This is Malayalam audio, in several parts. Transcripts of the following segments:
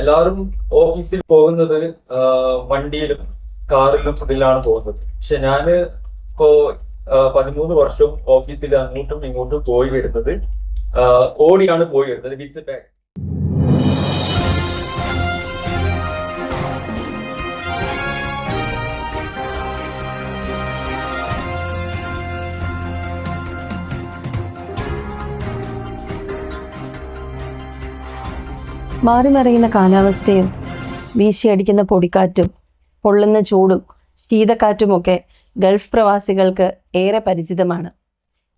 എല്ലാവരും ഓഫീസിൽ പോകുന്നത് വണ്ടിയിലും കാറിലും ഇതിലാണ് പോകുന്നത്. പക്ഷെ ഞാൻ ഇപ്പോ പതിമൂന്ന് വർഷം ഓഫീസിൽ അങ്ങോട്ടും ഇങ്ങോട്ടും പോയി വരുന്നത്. ഓടിയാണ് പോയി വരുന്നത്. വിത്ത് ബാഗ്. മാറിമറിയുന്ന കാലാവസ്ഥയും വീശിയടിക്കുന്ന പൊടിക്കാറ്റും പൊള്ളുന്ന ചൂടും ശീതക്കാറ്റുമൊക്കെ ഗൾഫ് പ്രവാസികൾക്ക് ഏറെ പരിചിതമാണ്.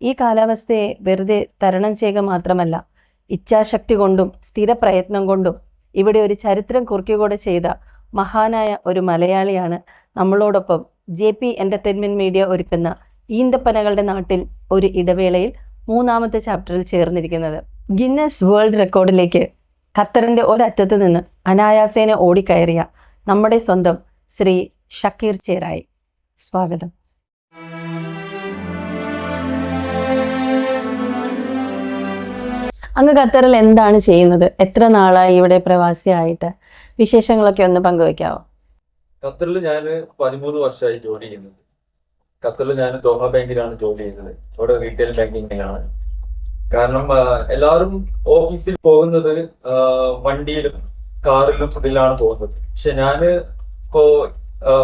ഈ കാലാവസ്ഥയെ വെറുതെ തരണം ചെയ്യുക മാത്രമല്ല ഇച്ഛാശക്തി കൊണ്ടും സ്ഥിരപ്രയത്നം കൊണ്ടും ഇവിടെ ഒരു ചരിത്രം കുറിക്കുകൂടെ ചെയ്ത മഹാനായ ഒരു മലയാളിയാണ് നമ്മളോടൊപ്പം ജെ പി എന്റർടൈൻമെന്റ് മീഡിയ ഒരുക്കുന്ന ഈന്തപ്പനകളുടെ നാട്ടിൽ ഒരു ഇടവേളയിൽ മൂന്നാമത്തെ ചാപ്റ്ററിൽ ചേർന്നിരിക്കുന്നത്. ഗിന്നസ് വേൾഡ് റെക്കോർഡിലേക്ക് ഖത്തറിന്റെ ഒരറ്റത്ത് നിന്ന് അനായാസേന ഓടിക്കയറിയ നമ്മുടെ സ്വന്തം ശ്രീ ഷക്കീർ ചേരായി. സ്വാഗതം. അങ്ങ് ഖത്തറിൽ എന്താണ് ചെയ്യുന്നത്? എത്ര നാളായി ഇവിടെ പ്രവാസിയായിട്ട്? വിശേഷങ്ങളൊക്കെ ഒന്ന് പങ്കുവെക്കാവോ? ഖത്തറിൽ ഞാൻ പതിമൂന്ന് വർഷമായി ജോലി ചെയ്യുന്നത് ഖത്തറിൽ ഞാൻ ദോഹ ബാങ്കിലാണ് ജോലി ചെയ്യുന്നത്. അവിടെ റീറ്റെയിൽ ബാങ്കിങ്ങിലാണ് കാരണം എല്ലാവരും ഓഫീസിൽ പോകുന്നത് വണ്ടിയിലും കാറിലും ഇതിലാണ് പോകുന്നത്. പക്ഷെ ഞാൻ ഇപ്പോ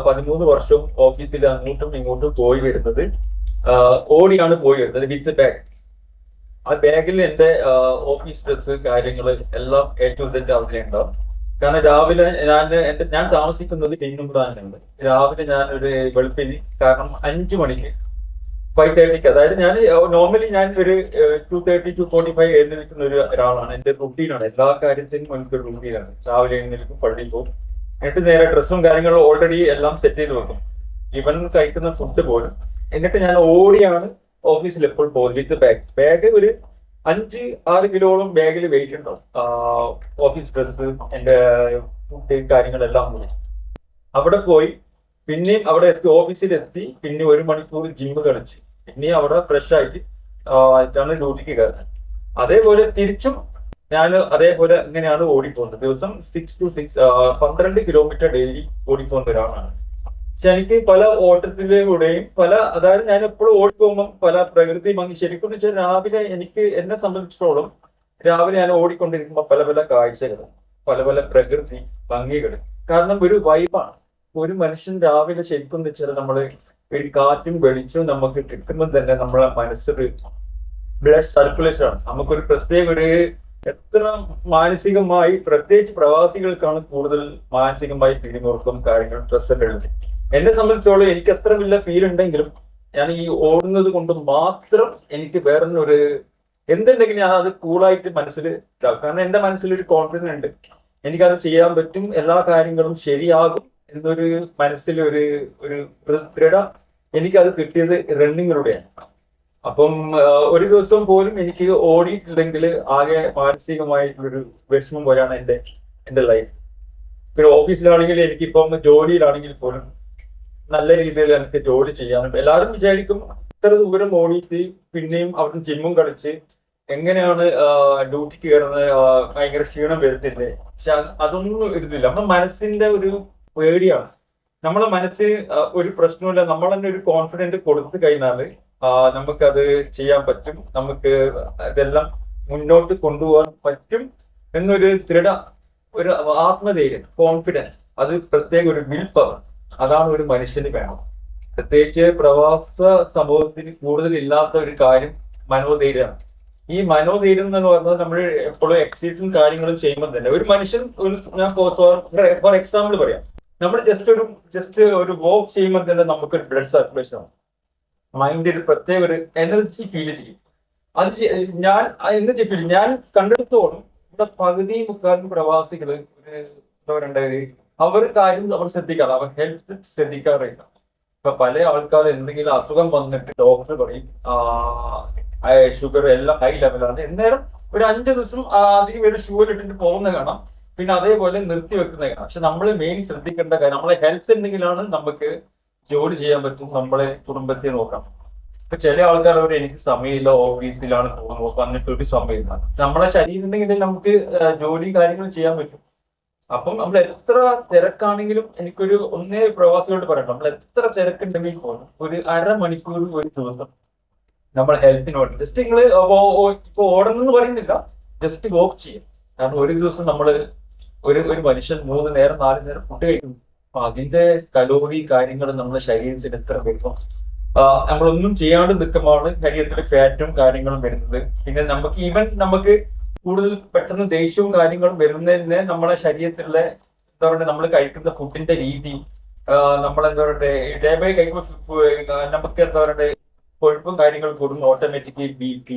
പതിമൂന്ന് വർഷം ഓഫീസിൽ അങ്ങോട്ടും ഇങ്ങോട്ടും പോയി വരുന്നത് ഓടിയാണ് പോയി വരുന്നത് വിത്ത് ബാഗ്. ആ ബാഗിൽ എന്റെ ഓഫീസ് ഡ്രസ് കാര്യങ്ങൾ എല്ലാം എ ടു സെറ്റ് ഉണ്ടാവും. കാരണം രാവിലെ ഞാൻ എന്റെ ഞാൻ താമസിക്കുന്നത് പിന്നുമ്പ്രാനുണ്ട് രാവിലെ ഞാൻ ഒരു വെളുപ്പിന് കാരണം അഞ്ചു മണിക്ക് ഫൈവ് തേർട്ടിക്ക് അതായത് ഞാൻ നോർമലി ഞാൻ ഒരു two thirty two forty five എഴുന്നേൽക്കുന്ന ഒരു ഒരാളാണ്. എന്റെ റുട്ടീനാണ് എല്ലാ കാര്യത്തിനും എനിക്ക് റുട്ടീനാണ് രാവിലെ എഴുന്നേൽക്കും പള്ളിയിൽ പോകും. എന്നിട്ട് നേരെ ഡ്രസ്സും കാര്യങ്ങളും ഓൾറെഡി എല്ലാം സെറ്റ് ചെയ്ത് വെക്കും. ഇവൻ കഴിക്കുന്ന ഫുഡ് പോലും. എന്നിട്ട് ഞാൻ ഓടിയാണ് ഓഫീസിൽ എപ്പോഴും പോകുന്നത്. വിത്ത് ബാഗ്. ബാഗ് ഒരു അഞ്ച് ആറ് കിലോളം ബാഗിൽ വെയിറ്റ് ഉണ്ടാവും. ഓഫീസ് ഡ്രസ്സ് എന്റെ ഫുഡ് കാര്യങ്ങളെല്ലാം കൂടി. അവിടെ പോയി പിന്നെയും അവിടെ എത്തി ഓഫീസിൽ എത്തി. പിന്നെ ഒരു മണിക്കൂർ ജിമ്മ് കളിച്ച്. പിന്നെ അവിടെ ഫ്രഷ് ആയിട്ട് ആയിട്ടാണ് ഡ്യൂട്ടിക്ക് കയറുന്നത്. അതേപോലെ തിരിച്ചും ഞാൻ അതേപോലെ ഇങ്ങനെയാണ് ഓടിപ്പോകുന്നത്. ദിവസം സിക്സ് ടു സിക്സ് പന്ത്രണ്ട് കിലോമീറ്റർ ഡെയിലി ഓടിപ്പോകുന്ന ഒരാളാണ്. പക്ഷെ എനിക്ക് പല ഓട്ടത്തിലൂടെയും പല അതായത് ഞാൻ എപ്പോഴും ഓടിപ്പോകുമ്പോൾ പല പ്രകൃതി ഭംഗി ശരിക്കും വെച്ചാൽ രാവിലെ എനിക്ക് എന്നെ സംബന്ധിച്ചിടത്തോളം രാവിലെ ഞാൻ ഓടിക്കൊണ്ടിരിക്കുമ്പോൾ പല പല കാഴ്ചകൾ പല പല പ്രകൃതി ഭംഗികൾ കാരണം ഒരു വൈബാണ് ഒരു മനുഷ്യൻ രാവിലെ ശരിക്കും വെച്ചാൽ നമ്മൾ ഒരു കാറ്റും വെളിച്ചവും നമുക്ക് കിട്ടുമ്പോൾ തന്നെ നമ്മളെ മനസ്സൊരു ബ്ലഡ് സർക്കുലേഷൻ ആണ്. നമുക്കൊരു പ്രത്യേക ഒരു എത്ര മാനസികമായി പ്രത്യേകിച്ച് പ്രവാസികൾക്കാണ് കൂടുതൽ മാനസികമായി പിരിമുറുക്കം കാര്യങ്ങൾ സ്ട്രെസ്സൊക്കെ ഉള്ളത്. എന്നെ സംബന്ധിച്ചോളം എനിക്ക് അത്ര വലിയ ഫീൽ ഉണ്ടെങ്കിലും ഞാൻ ഈ ഓടുന്നത് കൊണ്ട് മാത്രം എനിക്ക് വേറെ ഒരു എന്തുണ്ടെങ്കിലും ഞാൻ അത് കൂളായിട്ട് മനസ്സിൽ. കാരണം എന്റെ മനസ്സിൽ ഒരു കോൺഫിഡൻസ് ഉണ്ട്. എനിക്കത് ചെയ്യാൻ പറ്റും എല്ലാ കാര്യങ്ങളും ശരിയാകും. എന്നൊരു മനസ്സിൽ ഒരു ദൃഢ എനിക്കത് കിട്ടിയത് റണ്ണിങ്ങിലൂടെയാണ്. അപ്പം ഒരു ദിവസം പോലും എനിക്ക് ഓടിയിട്ടുണ്ടെങ്കിൽ ആകെ മാനസികമായിട്ടുള്ളൊരു വിഷമം പോലെയാണ് എന്റെ എന്റെ ലൈഫ് പിന്നെ ഓഫീസിലാണെങ്കിൽ എനിക്കിപ്പം ജോലിയിലാണെങ്കിൽ പോലും നല്ല രീതിയിൽ എനിക്ക് ജോലി ചെയ്യാനും എല്ലാവരും വിചാരിക്കും ഇത്ര ദൂരം ഓടിയിട്ട് പിന്നെയും അവിടെ ജിമ്മും കളിച്ച് എങ്ങനെയാണ് ഡ്യൂട്ടിക്ക് കയറുന്നത് ഭയങ്കര ക്ഷീണം വരുന്നില്ലേ? പക്ഷെ അതൊന്നും ഇരുന്നില്ല. നമ്മുടെ മനസ്സിന്റെ ഒരു പേടിയാണ് നമ്മളെ മനസ്സിൽ ഒരു പ്രശ്നമില്ല. നമ്മൾ തന്നെ ഒരു കോൺഫിഡന്റ് കൊടുത്തു കഴിഞ്ഞാൽ നമുക്കത് ചെയ്യാൻ പറ്റും. നമുക്ക് ഇതെല്ലാം മുന്നോട്ട് കൊണ്ടുപോകാൻ പറ്റും എന്നൊരു ദൃഢ ഒരു ആത്മധൈര്യം കോൺഫിഡൻസ് അത് പ്രത്യേക ഒരു വിൽ പവർ അതാണ് ഒരു മനുഷ്യന് വേണം. പ്രത്യേകിച്ച് പ്രവാസ സമൂഹത്തിന് കൂടുതൽ ഇല്ലാത്ത ഒരു കാര്യം മനോധൈര്യമാണ്. ഈ മനോധൈര്യം എന്ന് പറഞ്ഞാൽ നമ്മൾ എപ്പോഴും എക്സസൈസും കാര്യങ്ങളും ചെയ്യുമ്പോൾ തന്നെ ഒരു മനുഷ്യൻ ഞാൻ ഫോർ എക്സാമ്പിൾ പറയാം. നമ്മൾ ജസ്റ്റ് ഒരു ജസ്റ്റ് ഒരു വോക്ക് ചെയ്യുമ്പോൾ തന്നെ നമുക്കൊരു ബ്ലഡ് സർക്കുലേഷൻ ആണ് മൈൻഡിൽ പ്രത്യേക ഒരു എനർജി ഫീൽ ചെയ്യും. അത് ഞാൻ എനർജി ഫീൽ ഞാൻ കണ്ടെടുത്തോളം ഇവിടെ പകുതി മുക്കാലും പ്രവാസികൾ ഒരു പറയണ്ടത് അവർ കാര്യം അവർ ശ്രദ്ധിക്കാറ് അവർ ഹെൽത്ത് ശ്രദ്ധിക്കാറില്ല. ഇപ്പൊ പല ആൾക്കാർ എന്തെങ്കിലും അസുഖം വന്നിട്ട് ഡോക്ടർ പറയും ഷുഗർ എല്ലാം ഹൈ ലെവലാണ് എന്നേരം ഒരു അഞ്ചു ദിവസം അധികം പേര് ഷുഗർ ഇട്ടിട്ട് പോകുന്ന കാണാം. പിന്നെ അതേപോലെ നിർത്തി വെക്കുന്ന കാര്യം. പക്ഷെ നമ്മൾ മെയിൻ ശ്രദ്ധിക്കേണ്ട കാര്യം നമ്മളെ ഹെൽത്ത് ഉണ്ടെങ്കിലാണ് നമുക്ക് ജോലി ചെയ്യാൻ പറ്റും നമ്മളെ കുടുംബത്തെ നോക്കാം. ഇപ്പൊ ചില ആൾക്കാർ അവർ എനിക്ക് സമയമില്ല ഓഫീസിലാണ് പോകുന്നത്. വന്നിട്ട് ഒരു സമയമില്ല. നമ്മളെ ശരീരം ഉണ്ടെങ്കിൽ നമുക്ക് ജോലി കാര്യങ്ങൾ ചെയ്യാൻ പറ്റും. അപ്പം നമ്മൾ എത്ര തിരക്കാണെങ്കിലും എനിക്കൊരു ഒന്നേ പ്രവാസികളോട് പറയണം. നമ്മൾ എത്ര തിരക്കുണ്ടെങ്കിൽ പോലും ഒരു അരമണിക്കൂർ ഒരു ദിവസം നമ്മൾ ഹെൽത്തിന് ജസ്റ്റ് നിങ്ങൾ ഇപ്പൊ എന്ന് പറയുന്നില്ല. ജസ്റ്റ് വോക്ക് ചെയ്യാം. കാരണം ഒരു ദിവസം നമ്മൾ ഒരു ഒരു മനുഷ്യൻ മൂന്ന് നേരം നാല് നേരം ഫുഡ് കഴിക്കും. അപ്പൊ അതിന്റെ കലോറി കാര്യങ്ങൾ നമ്മുടെ ശരീരത്തിന് എത്ര വരുന്നു നമ്മളൊന്നും ചെയ്യാണ്ട് നിൽക്കുമ്പോഴാണ് ശരീരത്തിൽ ഫാറ്റും കാര്യങ്ങളും വരുന്നത്. പിന്നെ നമുക്ക് ഈവൻ നമുക്ക് കൂടുതൽ പെട്ടെന്ന് ദേഷ്യവും കാര്യങ്ങളും വരുന്നതിന് നമ്മളെ ശരീരത്തിലെ എന്താ പറയുക നമ്മൾ കഴിക്കുന്ന ഫുഡിന്റെ രീതി നമ്മളെന്താ പറയുക ഡേ ബൈ കഴിക്കുമ്പോൾ നമുക്ക് എന്താ പറയുക കൊഴുപ്പും കാര്യങ്ങളും കൂടും ഓട്ടോമാറ്റിക്കലി ബി പി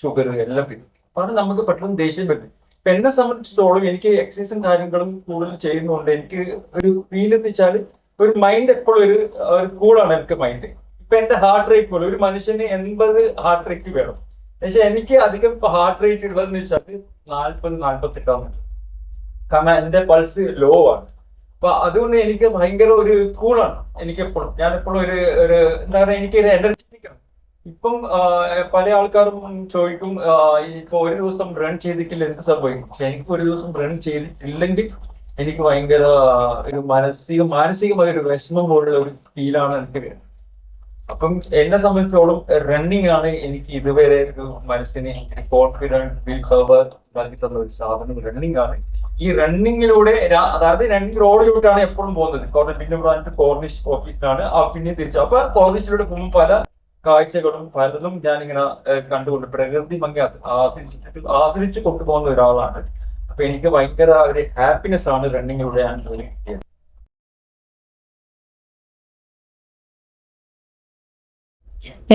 ഷുഗർ എല്ലാം വരും. അപ്പൊ അത് നമുക്ക് പെട്ടെന്ന് ദേഷ്യം വരും. ഇപ്പൊ എന്നെ സംബന്ധിച്ചിടത്തോളം എനിക്ക് എക്സസൈസും കാര്യങ്ങളും കൂടുതൽ ചെയ്യുന്നതുകൊണ്ട് എനിക്ക് ഒരു ഫീൽ എന്ന് വെച്ചാൽ ഒരു മൈൻഡ് എപ്പോഴും ഒരു കൂളാണ് എനിക്ക് മൈൻഡ് ഇപ്പൊ എന്റെ ഹാർട്ട് റേറ്റ് പോലെ ഒരു മനുഷ്യന് എൺപത് ഹാർട്ട് റേറ്റ് വേണം. പക്ഷെ എനിക്ക് അധികം ഹാർട്ട് റേറ്റ് ഉള്ളതെന്ന് വെച്ചാൽ നാൽപ്പത് നാൽപ്പത്തെട്ടാണ് കാരണം എന്റെ പൾസ് ലോ ആണ്. അപ്പൊ അതുകൊണ്ട് എനിക്ക് ഭയങ്കര ഒരു കൂളാണ് എനിക്ക് എപ്പോഴും ഞാൻ എപ്പോഴും ഒരു ഒരു എന്താ പറയുക എനിക്ക് ആണ് ഇപ്പം പല ആൾക്കാരും ചോദിക്കും ഇപ്പൊ ഒരു ദിവസം റൺ ചെയ്തിട്ടില്ല എന്ത് സംഭവിക്കും? എനിക്ക് ഒരു ദിവസം റൺ ചെയ്തിട്ടില്ലെങ്കിൽ എനിക്ക് ഭയങ്കര ഒരു മാനസിക മാനസികമായ ഒരു വിഷമം പോലുള്ള ഒരു ഫീലാണ് എനിക്ക് വരുന്നത് അപ്പം എന്നെ സംബന്ധിച്ചോളം റണ്ണിങ് ആണ് എനിക്ക് ഇതുവരെ ഒരു മനസ്സിന് കോൺഫിഡൻസ് വിൽ പവർ നൽകി ഒരു സാധനം റണ്ണിങ് ആണ്. ഈ റണ്ണിങ്ങിലൂടെ അതായത് റണ്ണിങ് റോഡിലൂടെയാണ് എപ്പോഴും പോകുന്നത്. കോർണർ കോർണിഷ് ഓഫീസിലാണ് ആ പിന്നെ തിരിച്ചു അപ്പൊ കോർണിഷിലൂടെ പോകുമ്പോൾ പല കാഴ്ചകളും പലതും ഞാനിങ്ങനെ കണ്ടുകൊണ്ട് പ്രകൃതി ഭംഗി ആസ്വദിച്ചു ആസ്വദിച്ച് കൊണ്ടുപോകുന്ന ഒരാളാണ്. അപ്പൊ എനിക്ക് ഭയങ്കര ഒരു ഹാപ്പിനെസ് ആണ് റണ്ണിങ്ങിലൂടെ ഞാൻ കിട്ടിയത്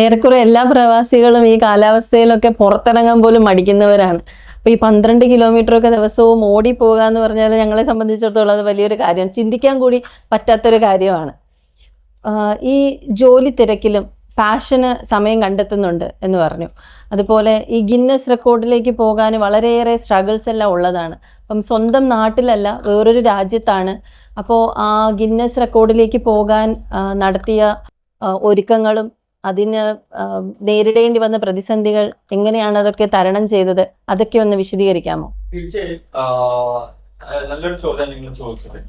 ഏറെക്കുറെ എല്ലാ പ്രവാസികളും ഈ കാലാവസ്ഥയിലൊക്കെ പുറത്തിറങ്ങാൻ പോലും മടിക്കുന്നവരാണ്. അപ്പൊ ഈ പന്ത്രണ്ട് കിലോമീറ്റർ ഒക്കെ ദിവസവും ഓടി പോകുക എന്ന് പറഞ്ഞാൽ ഞങ്ങളെ സംബന്ധിച്ചിടത്തോളം അത് വലിയൊരു കാര്യമാണ് ചിന്തിക്കാൻ കൂടി പറ്റാത്തൊരു കാര്യമാണ്. ഈ ജോലി തിരക്കിലും പാഷന് സമയം കണ്ടെത്തുന്നുണ്ട് എന്ന് പറഞ്ഞു. അതുപോലെ ഈ ഗിന്നസ് റെക്കോർഡിലേക്ക് പോകാൻ വളരെയേറെ സ്ട്രഗിൾസ് എല്ലാം ഉള്ളതാണ്. അപ്പം സ്വന്തം നാട്ടിലല്ല വേറൊരു രാജ്യത്താണ്. അപ്പോൾ ആ ഗിന്നസ് റെക്കോർഡിലേക്ക് പോകാൻ നടത്തിയ ഒരുക്കങ്ങളും അതിന് നേരിടേണ്ടി വന്ന പ്രതിസന്ധികൾ എങ്ങനെയാണ് അതൊക്കെ തരണം ചെയ്തത്? അതൊക്കെ ഒന്ന് വിശദീകരിക്കാമോ? തീർച്ചയായും നല്ലൊരു ചോദ്യം നിങ്ങൾ ചോദിച്ചത്.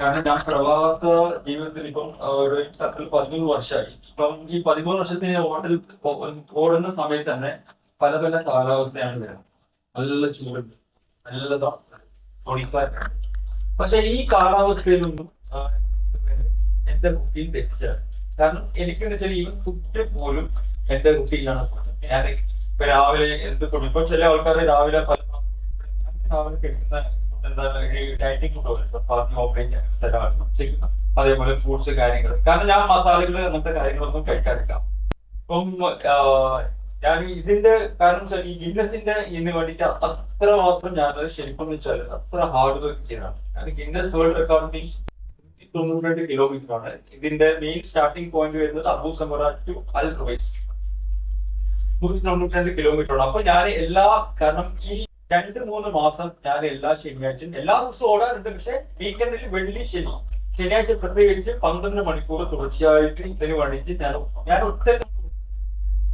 കാരണം ഞാൻ പ്രവാസ ജീവിതത്തിൽ ഇപ്പം ഒരു സർക്കിൾ പതിമൂന്ന് വർഷമായി. ഇപ്പം ഈ പതിമൂന്ന് വർഷത്തിന് ഹോട്ടൽ ഓടുന്ന സമയത്ത് തന്നെ പല പല കാലാവസ്ഥയാണ് വരുന്നത്. നല്ല ചൂടുണ്ട് നല്ല പക്ഷെ ഈ കാലാവസ്ഥയിലൊന്നും എന്റെ കുട്ടി തെറ്റിച്ചാണ്. കാരണം എനിക്ക് വെച്ചാൽ ഈ ഫുഡ് പോലും എന്റെ കുട്ടിയിലാണ് ഞാൻ ഇപ്പൊ രാവിലെ എന്ത് കൊടുക്കും? ഇപ്പൊ ചില ആൾക്കാർ രാവിലെ പല രാവിലെ കഴിക്കുന്ന എന്താ ഈ ഡയറ്റിംഗ് ഫുഡ് അതേപോലെ ഫ്രൂട്ട്സ് കാര്യങ്ങൾ കാരണം ഞാൻ മസാലകൾ അങ്ങനത്തെ കാര്യങ്ങളൊന്നും കഴിക്കാറില്ല. അപ്പം ഞാൻ ഇതിന്റെ കാരണം വെച്ചാൽ ഈ ഗിന്നസിന്റെ ഇതിന് വേണ്ടിയിട്ട് അത്ര മാത്രം ഞാൻ ശരിക്കും വെച്ചാൽ അത്ര ഹാർഡ് വർക്ക് ചെയ്തതാണ് ഗിന്നസ് വേൾഡ് റെക്കോർഡ് മീൻസ് തൊണ്ണൂറ്റി കിലോമീറ്റർ ആണ്. ഇതിന്റെ മെയിൻ സ്റ്റാർട്ടിംഗ് പോയിന്റ് വരുന്നത് Abu Samra to Al Ruwais നൂറ്റി തൊണ്ണൂറ്റി കിലോമീറ്റർ ആണ്. അപ്പൊ ഞാൻ എല്ലാ കാരണം ഈ രണ്ട് മൂന്ന് മാസം ഞാൻ എല്ലാ ശനിയാഴ്ചയും എല്ലാ ദിവസവും ഓടാറുണ്ട്. പക്ഷെ വീക്കെൻഡിൽ വെള്ളി ശനി. ശനിയാഴ്ച പ്രത്യേകിച്ച് പന്ത്രണ്ട് മണിക്കൂർ തുടർച്ചയായിട്ട് ഇതിന് വേണ്ടിയിട്ട് ഞാൻ ഞാൻ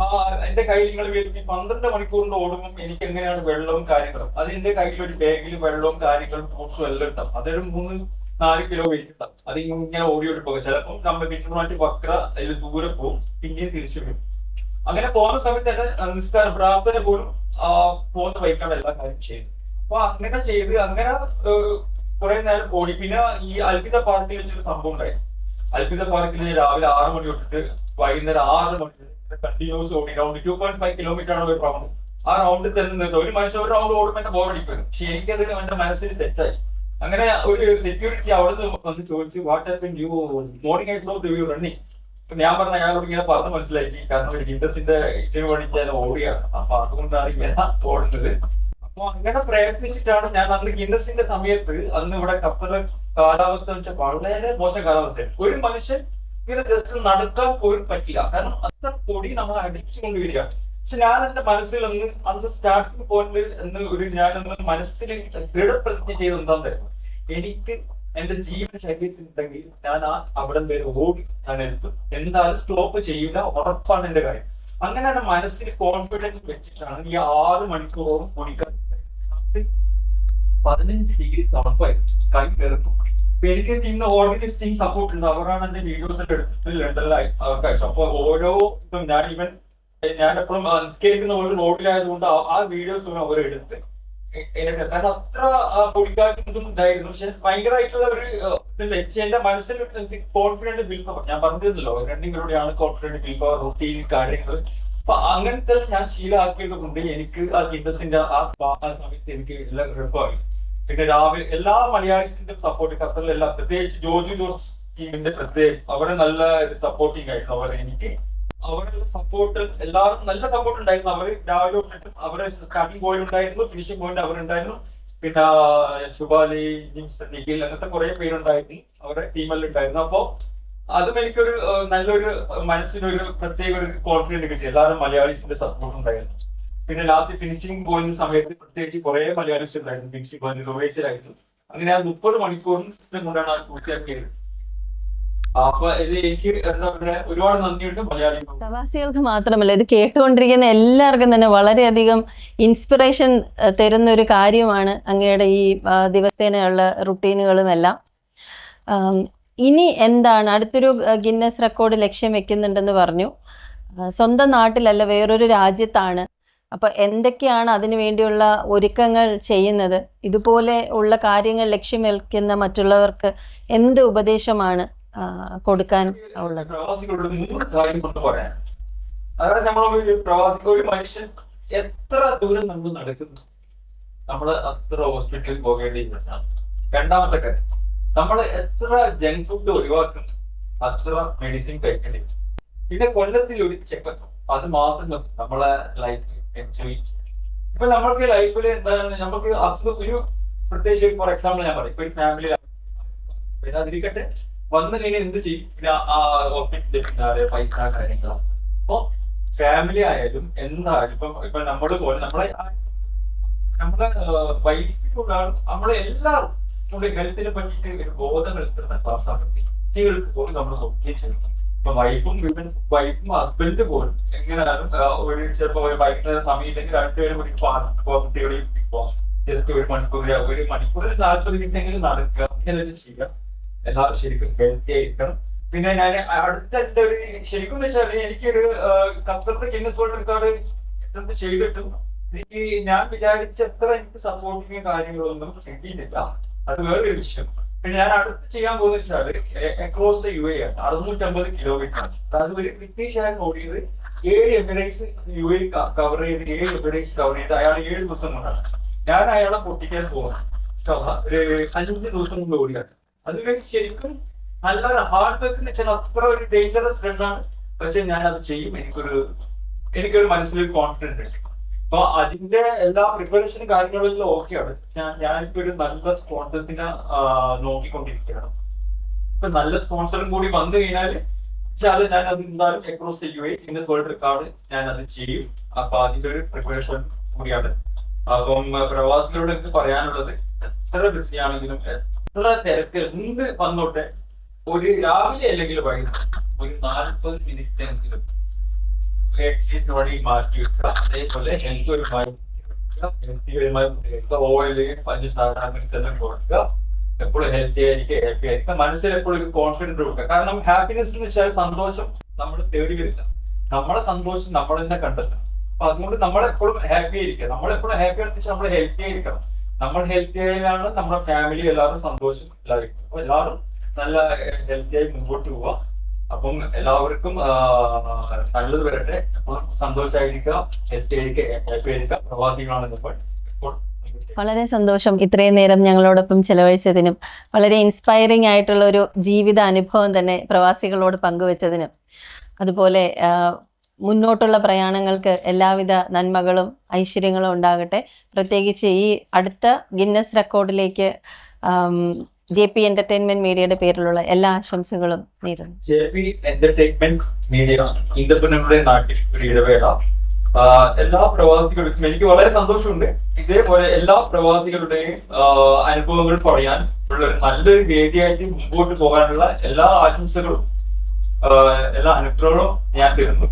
ആ എന്റെ കയ്യിൽ നിങ്ങൾ വരുന്ന പന്ത്രണ്ട് മണിക്കൂറിന്റെ ഓടുമ്പോൾ എനിക്ക് എങ്ങനെയാണ് വെള്ളവും കാര്യങ്ങളും? അത് എന്റെ കയ്യിൽ ഒരു ബാഗിൽ വെള്ളവും കാര്യങ്ങളും ഫ്രൂട്ട്സും എല്ലാം ഇട്ടാം അതൊരു മൂന്ന് നാല് കിലോ വെയിറ്റ് ഇട്ടാം അത് ഇങ്ങനെ ഓടി ഓടി പോകും. ചിലപ്പോൾ നമ്മൾ വിറ്റുമാറ്റി വക്ര അതിൽ ദൂരെ പോകും. പിന്നെയും തിരിച്ചു വരും. അങ്ങനെ പോകുന്ന സമയത്ത് തന്നെ മിസ്റ്റർ ബ്രാഫിനെ പോലും പോകുന്ന വൈക്കാണ് എല്ലാ കാര്യം ചെയ്യുന്നത് അപ്പൊ അങ്ങനെ ചെയ്ത് അങ്ങനെ കുറെ നേരം ഓടി. പിന്നെ ഈ അൽപിത പാർക്കിൽ വെച്ചൊരു സംഭവം ഉണ്ടായി. അൽപിത പാർക്കിൽ രാവിലെ ആറ് മണി തൊട്ടിട്ട് വൈകുന്നേരം ആറ് മണി കണ്ടിന്യൂസ് ഓടി. Round two point five kilometre ആണ് ഒരു റൗണ്ട് ആ റൗണ്ടിൽ തന്നെ ഒരു മനുഷ്യൻ ഒരു റൗണ്ട് ഓടുമ്പോൾ എന്നെ ബോറടിക്കുന്നു പക്ഷെ എനിക്കത് എന്റെ മനസ്സിൽ സെറ്റായി അങ്ങനെ ഒരു സെക്യൂരിറ്റി അവിടെ വന്ന് ചോദിച്ചു what happen you morning I flow you running ഞാൻ പറഞ്ഞ അയാളോട് ഇങ്ങനെ പറഞ്ഞ് മനസ്സിലാക്കി. കാരണം ഗിന്നസിന്റെ ഇതിന് വേണ്ടിയിട്ട് ഞാൻ ഓടിയാണ്. അപ്പൊ അതുകൊണ്ടാണ് ഇങ്ങനെ ഓടുന്നത് അപ്പൊ അങ്ങനെ പ്രയത്നിച്ചിട്ടാണ് ഞാൻ അന്ന് ഗിന്നസിന്റെ സമയത്ത് അന്ന് ഇവിടെ കപ്പൽ കാലാവസ്ഥ വെച്ചാൽ വളരെ മോശം കാലാവസ്ഥയാണ് ഒരു മനുഷ്യൻ ഇങ്ങനെ ജസ്റ്റ് നടക്കാൻ പോലും പറ്റില്ല. കാരണം അത്ര പൊടി നമ്മൾ അടിച്ചുകൊണ്ട് വരിക പക്ഷെ ഞാൻ എന്റെ മനസ്സിൽ ഒന്ന് അന്ന് സ്റ്റാർട്ടിംഗ് പോയിന്റിൽ എന്ന് ഒരു ഞാൻ മനസ്സിൽ ദൃഢപ്രതിജ്ഞ ചെയ്ത് എന്താന്നായിരുന്നു എനിക്ക് എന്റെ ജീവൻ ശരീരത്തിലുണ്ടെങ്കിൽ ഞാൻ ആ അവിടെ വരെ ഓടി ഞാൻ എത്തും. എന്തായാലും സ്റ്റോപ്പ് ചെയ്യില്ല ഉറപ്പാണ് എന്റെ കാര്യം. അങ്ങനെ എന്റെ മനസ്സിൽ കോൺഫിഡൻസ് വെച്ചിട്ടാണ് ഈ ആറ് മണിക്കൂറോളം രാത്രി പതിനഞ്ച് ഡിഗ്രി തണുപ്പായിരുന്നു കൈ വെറുപ്പും. എനിക്ക് ഇന്ന് ഓൾറെഡി സ്റ്റീം സപ്പോർട്ട് ഉണ്ട്. അവരാണ് എന്റെ വീഡിയോസ് ലണ്ടനിലായി അവർക്ക് അയച്ചു. അപ്പൊ ഓരോ ഇതും ഞാൻ ഇവൻ ഞാൻ എപ്പോഴും നിസ്കരിക്കുന്ന ഒരു നോട്ടിലായതുകൊണ്ട് ആ- വീഡിയോസ് അവർ എടുത്ത് എ- എനിക്ക് അത്ര പൊടിക്കാറ്റും ഇതായിരുന്നു. പക്ഷെ ഭയങ്കരമായിട്ടുള്ള ഒരു ഇത് എന്റെ മനസ്സിൽ കോൺഫിഡന്റ് ബിൽഡ് പവർ ഞാൻ പറഞ്ഞിരുന്നല്ലോ രണ്ടിലൂടെയാണ് കോൺഫിഡന്റ് ബിൽഡ് പവർ റൂട്ടീൻ കാര്യങ്ങൾ അപ്പൊ അങ്ങനത്തെ ഞാൻ ശീലമാക്കിയത് കൊണ്ട് എനിക്ക് ആ ഗിന്നസിന്റെ ആ സമയത്ത് എനിക്ക് എല്ലാം എളുപ്പമായി. പിന്നെ രാവിലെ എല്ലാ മലയാളത്തിന്റെ സപ്പോർട്ട് ഖത്തറിലെല്ലാം പ്രത്യേകിച്ച് ജോജി ജോർജ് ടീമിന്റെ പ്രത്യേകം അവരെ നല്ല സപ്പോർട്ടിങ് ആയിരുന്നു. അവരെ എനിക്ക്. അവരുടെ സപ്പോർട്ട് എല്ലാവരും നല്ല സപ്പോർട്ട് ഉണ്ടായിരുന്നു. അവർ രാവിലെ തൊട്ടിട്ട് അവരെ സ്റ്റാർട്ടിംഗ് പോയിന്റ് ഉണ്ടായിരുന്നു ഫിനിഷിംഗ് പോയിന്റ് അവരുണ്ടായിരുന്നു പിന്നെ ശുഭാലി ജിംസ് നിഖിൽ അങ്ങനത്തെ കുറെ പേരുണ്ടായിരുന്നു. അവരുടെ ടീമെല്ലാം ഉണ്ടായിരുന്നു. അപ്പോ അതും എനിക്കൊരു നല്ലൊരു മനസ്സിനൊരു പ്രത്യേക ഒരു കോൺഫിഡന്റ് കിട്ടി. എല്ലാവരും മലയാളീസിന്റെ സപ്പോർട്ട് ഉണ്ടായിരുന്നു. പിന്നെ ലാസ്റ്റ് ഫിനിഷിംഗ് പോയിന്റ് സമയത്ത് പ്രത്യേകിച്ച് കുറെ മലയാളീസ് ഉണ്ടായിരുന്നു. ഫിനിഷിംഗ് പോയിന്റ് റൊമേസിലായിരുന്നു അങ്ങനെ ആ മുപ്പത് മണിക്കൂറിന് കൊണ്ടാണ് ആ പൂർത്തിയാക്കിയത് അപ്പൊ ഇത് എനിക്ക് എന്താ പറയാ ഒരുപാട് നന്ദിയുണ്ട് മലയാളി പ്രവാസികൾക്ക് മാത്രമല്ല ഇത് കേട്ടുകൊണ്ടിരിക്കുന്ന എല്ലാവർക്കും തന്നെ വളരെയധികം ഇൻസ്പിറേഷൻ തരുന്ന ഒരു കാര്യമാണ് അങ്ങയുടെ ഈ ദിവസേനയുള്ള റുട്ടീനുകളും എല്ലാം. ഇനി എന്താണ്? അടുത്തൊരു ഗിന്നസ് റെക്കോർഡ് ലക്ഷ്യം വെക്കുന്നുണ്ടെന്ന് പറഞ്ഞു. സ്വന്തം നാട്ടിലല്ല വേറൊരു രാജ്യത്താണ്. അപ്പൊ എന്തൊക്കെയാണ് അതിനു വേണ്ടിയുള്ള ഒരുക്കങ്ങൾ ചെയ്യുന്നത്? ഇതുപോലെ ഉള്ള കാര്യങ്ങൾ ലക്ഷ്യം വെക്കുന്ന മറ്റുള്ളവർക്ക് എന്ത് ഉപദേശമാണ്? കൊടുക്കാൻ ഉള്ളത്. അതായത് നമ്മൾ ഒരു മനുഷ്യൻ എത്ര ദൂരം നമ്മൾ നടക്കുന്നു നമ്മൾ അത്ര ഹോസ്പിറ്റലിൽ പോകേണ്ടി വരണം രണ്ടാമത്തെ കാര്യം നമ്മൾ എത്ര ജങ്ക് ഫുഡ് ഒഴിവാക്കുന്നു അത്ര മെഡിസിൻ കഴിക്കേണ്ടി വരും പിന്നെ കൊല്ലത്തിൽ ഒരു ചെക്കപ്പ് അത് മാത്രം മതി നമ്മളെ ലൈഫ് എൻജോയ് ഇപ്പൊ നമ്മൾക്ക് ലൈഫിൽ എന്താണ് നമുക്ക് അസുഖം ഒരു പ്രത്യേകിച്ച് ഫോർ എക്സാമ്പിൾ ഞാൻ പറയും ഇപ്പൊ ഒരു ഫാമിലി അതിരിക്കട്ടെ വന്നു കഴിഞ്ഞാൽ എന്ത് ചെയ്യും? ഹോസ്പിറ്റലിൽ പിന്നാലെ പൈസ കാര്യങ്ങളാണ് അപ്പൊ ഫാമിലി ആയാലും എന്തായാലും ഇപ്പൊ ഇപ്പൊ നമ്മൾ പോലെ നമ്മളെ നമ്മളെ വൈഫിനോടാണ് നമ്മളെ എല്ലാവരും നമ്മുടെ ഹെൽത്തിനെ പറ്റിയിട്ട് ഒരു ബോധം എടുക്കുന്ന ക്ലാസ്സാണ് കുട്ടികൾക്ക് പോലും നമ്മൾ നോക്കുകയും ചെയ്യണം ഇപ്പൊ വൈഫും വിമൻ വൈഫും ഹസ്ബൻഡ് പോലും എങ്ങനെയാലും ആ, ഒരു ചിലപ്പോ ഒരു വൈകുന്നേരം സമയമില്ലെങ്കിൽ രണ്ടുപേരും കൂടി പോകാൻ കുട്ടികളെയും പോവാം ജസ്റ്റ് ഒരു മണിക്കൂർ ഒരു മണിക്കൂറിൽ നാൽപ്പത് മിനിറ്റ് എങ്കിലും നടക്കുക അങ്ങനെ ചെയ്യുക എല്ലാവരും ശരിക്കും ഹെൽത്തി പിന്നെ ഞാൻ അടുത്ത എന്റെ ഒരു ശരിക്കും വെച്ചാൽ എനിക്കൊരു ഖത്തറിന്റെ ഗിന്നസ് വേൾഡ് റെക്കോർഡ് ചെയ്തിട്ടും എനിക്ക് ഞാൻ വിചാരിച്ചത്ര എനിക്ക് സപ്പോർട്ടിങ് കാര്യങ്ങളൊന്നും കിട്ടിയിട്ടില്ല അത് വേറൊരു വിഷയം. പിന്നെ ഞാൻ അടുത്ത് ചെയ്യാൻ പോകുന്ന വെച്ചാൽ അക്രോസ് ദ യു എ ആണ്. അറുന്നൂറ്റമ്പത് കിലോമീറ്റർ അതായത് ഒരു ബ്രിട്ടീഷുകാരൻ ഓടിയത് ഏഴ് എമിറേറ്റ്സ് യു എ കവർ ചെയ്ത് ഏഴ് എമിറേറ്റ്സ് കവർ ചെയ്ത് അയാൾ ഏഴ് ദിവസം കൊണ്ടാണ്. ഞാൻ അയാളെ പൊട്ടിക്കാൻ പോകണം ഒരു അഞ്ച് ദിവസം കൊണ്ട് ഓടിയാണ് അത് ശരിക്കും നല്ലൊരു ഹാർഡ് വർക്ക് എന്ന് വെച്ചാൽ അത്ര ഒരു ഡേഞ്ചറസ് റണ്ണാണ് പക്ഷെ ഞാൻ അത് ചെയ്യും. എനിക്കൊരു എനിക്കൊരു മനസ്സിൽ കോൺഫിഡൻസ് ഉണ്ട്. അപ്പൊ അതിന്റെ എല്ലാ പ്രിപ്പറേഷനും കാര്യങ്ങളിലും ഓക്കെയാണ് ഞാൻ ഞാനിപ്പോ ഒരു നല്ല സ്പോൺസേഴ്സിനെ നോക്കിക്കൊണ്ടിരിക്കുകയാണ്. ഇപ്പൊ നല്ല സ്പോൺസറും കൂടി വന്നു കഴിഞ്ഞാൽ അത് ഞാൻ അത് എന്തായാലും അക്രോസ് ചെയ്യുകയും ഇന്നസ് വേൾഡ് റെക്കോർഡ് ഞാൻ അത് ചെയ്യും. അപ്പൊ അതിന്റെ ഒരു പ്രിപ്പറേഷൻ കൂടിയാണ്. അപ്പം പ്രവാസികളോട് എനിക്ക് പറയാനുള്ളത് എത്ര ബിസി ആണെങ്കിലും എത്ര തിരക്ക് എന്ത് വന്നോട്ടെ? ഒരു രാവിലെ അല്ലെങ്കിൽ വൈകുന്നേരം ഒരു നാൽപ്പത് മിനിറ്റ് എങ്കിലും എക്സസൈസ് വഴി മാറ്റി വെക്കുക. അതേപോലെ ഹെൽത്ത് ഒരു ഹെൽത്തി ഓയിൽ പഞ്ചസാര അങ്ങനത്തെ എല്ലാം കൊടുക്കുക. എപ്പോഴും ഹെൽത്തി ആയിരിക്കും ഹാപ്പി ആയിരിക്കും മനസ്സിൽ എപ്പോഴും ഒരു കോൺഫിഡൻസ് കൊടുക്കുക. കാരണം ഹാപ്പിനെസ് എന്ന് വെച്ചാൽ സന്തോഷം നമ്മൾ തേടി വരില്ല. നമ്മളെ സന്തോഷം നമ്മൾ തന്നെ കണ്ടെത്തണം അപ്പൊ അതുകൊണ്ട് നമ്മളെപ്പോഴും ഹാപ്പി ആയിരിക്കുക. നമ്മളെപ്പോഴും ഹാപ്പി ആണെന്ന് വെച്ചാൽ നമ്മൾ ഹെൽത്തി ആയിരിക്കണം. നമ്മൾ ഹെൽത്തി ആയാലാണ് നമ്മുടെ ഫാമിലി എല്ലാവരും സന്തോഷം എല്ലാവരും അപ്പൊ എല്ലാവരും നല്ല ഹെൽത്തി ആയി മുമ്പോട്ട് പോവാ അപ്പം എല്ലാവർക്കും നല്ലത് വരട്ടെ. അപ്പം സന്തോഷമായിരിക്കുക ഹെൽത്തി ആയിരിക്കുക ഹാപ്പി ആയിരിക്കുക പ്രവാസികളാണ് നമ്മൾ. വളരെ സന്തോഷം ഇത്രയും നേരം ഞങ്ങളോടൊപ്പം ചെലവഴിച്ചതിനും വളരെ ഇൻസ്പയറിംഗ് ആയിട്ടുള്ള ഒരു ജീവിത അനുഭവം തന്നെ പ്രവാസികളോട് പങ്കുവച്ചതിനും. അതുപോലെ മുന്നോട്ടുള്ള പ്രയാണങ്ങൾക്ക് എല്ലാവിധ നന്മകളും ഐശ്വര്യങ്ങളും ഉണ്ടാകട്ടെ. പ്രത്യേകിച്ച് ഈ അടുത്ത ഗിന്നസ് റെക്കോർഡിലേക്ക് ജെ പി എന്റർടൈൻമെന്റ് മീഡിയയുടെ പേരിലുള്ള എല്ലാ ആശംസകളും നേരുന്നു. ജെ പി എന്റർടൈൻമെന്റ് മീഡിയ ഇടവേള. എല്ലാ പ്രവാസികൾക്കും എനിക്ക് വളരെ സന്തോഷമുണ്ട്. ഇതേപോലെ എല്ലാ പ്രവാസികളുടെയും അനുഭവങ്ങൾ പറയാൻ നല്ലൊരു വേദിയായിട്ട് മുമ്പോട്ട് പോകാനുള്ള എല്ലാ ആശംസകളും എല്ലാ അനുഗ്രഹങ്ങളും ഞാൻ തരുന്നു.